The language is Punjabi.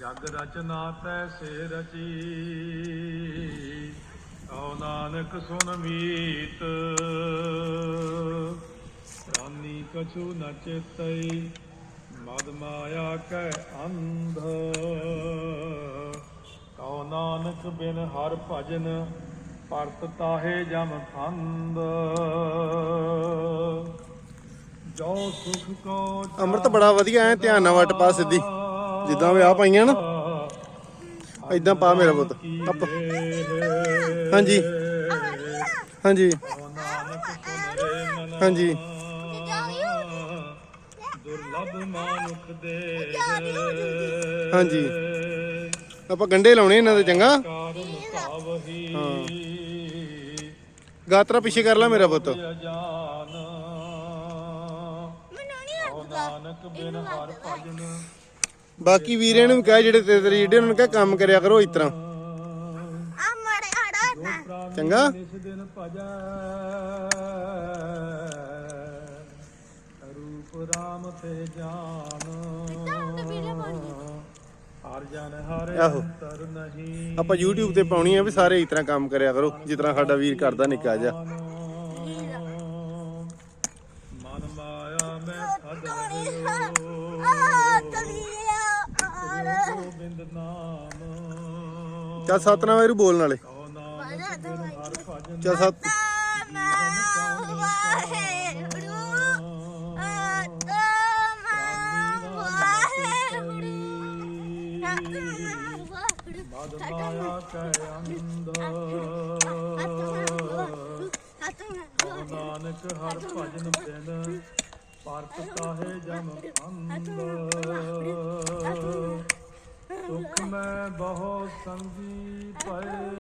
ਜਗ ਰਚਨਾ ਤੈਸੇ ਰਚੀ। ਕਉ ਨਾਨਕ ਸੁਨ ਮੀਤ। ਪ੍ਰਾਨੀ ਕਛੂ ਨ ਚੇਤਈ, ਮਦ ਮਾਇਆ ਕੈ ਅੰਧ। ਕਉ ਨਾਨਕ ਬਿਨ ਹਰ ਭਜਨ, ਪਰਤ ਤਾਹੇ ਜਮ ਖੰਦ ਜੋ ਸੁਖ ਕੋ ਅੰਮ੍ਰਿਤ ਬੜਾ ਵਧੀਆ ਐ ਧਿਆਨ ਨਾਲ ਵਟ ਪਾ ਸਿੱਧੀ। ਜਿੱਦਾਂ ਵੀ ਆ ਪਾਈਆਂ ਨਾ ਇਦਾਂ ਪਾ ਮੇਰਾ ਪੁੱਤ ਅੱਪ ਹਾਂਜੀ। ਹਾਂਜੀ। ਹਾਂਜੀ। ਹਾਂਜੀ। ਆਪਾਂ ਗੰਡੇ ਲਾਉਣੇ ਇਹਨਾਂ ਦੇ ਚੰਗਾ। ਕਾਰਨ ਗਾਤਰਾ ਪਿੱਛੇ ਕਰ ਲੈ ਮੇਰਾ ਪੁੱਤ। ਨਾਨਕ ਬਿਨ ਹਰ ਭਜਨ ਬਾਕੀ ਵੀਰੇ ਨੂੰ ਵੀ ਕਹਿ ਜਿਹੜੇ ਤੇਰੇ ਤੇਰੇ ਜਿਹੜੇ ਉਹਨਾਂ ਨੂੰ ਕਹਿ ਕੰਮ ਕਰਿਆ ਕਰੋ ਇਸ ਤਰ੍ਹਾਂ। ਚੰਗਾ ਇਸ ਦਿਨ ਭਜੈ ਰੂਪ ਰਾਮ ਤੇ ਜਾਨ ਹਰ ਜਨ ਹਰ ਆਹੋ। ਅੰਤਰ ਨਹੀਂ ਆਪਾਂ YouTube ਤੇ ਪਾਉਣੀ ਆ ਵੀ ਸਾਰੇ ਇਸ ਤਰ੍ਹਾਂ ਕੰਮ ਕਰਿਆ ਕਰੋ ਜਿਸ ਤਰ੍ਹਾਂ ਸਾਡਾ ਵੀਰ ਕਰਦਾ ਨਿੱਕਾ ਜਿਹਾ। ਮਨ ਮਾਇਆ ਮੈਂ ਖਦ ਰਹਿਓ ਗੋਬਿੰਦ ਨਾਮ ਚੱਲ ਸਤਨਾਮ ਵਾਹਿਗੁਰੂ ਬੋਲਣ ਵਾਲੇ ਕਉ ਸਤ ਮਾਇਆ ਨਾਨਕ ਹਰ ਭਜਨ ਬਿਨ ਪਰਤ ਕਾਹੇ ਜਮ ਅੰਧ ਬਹੁ ਸੰਗੀ ਪਏ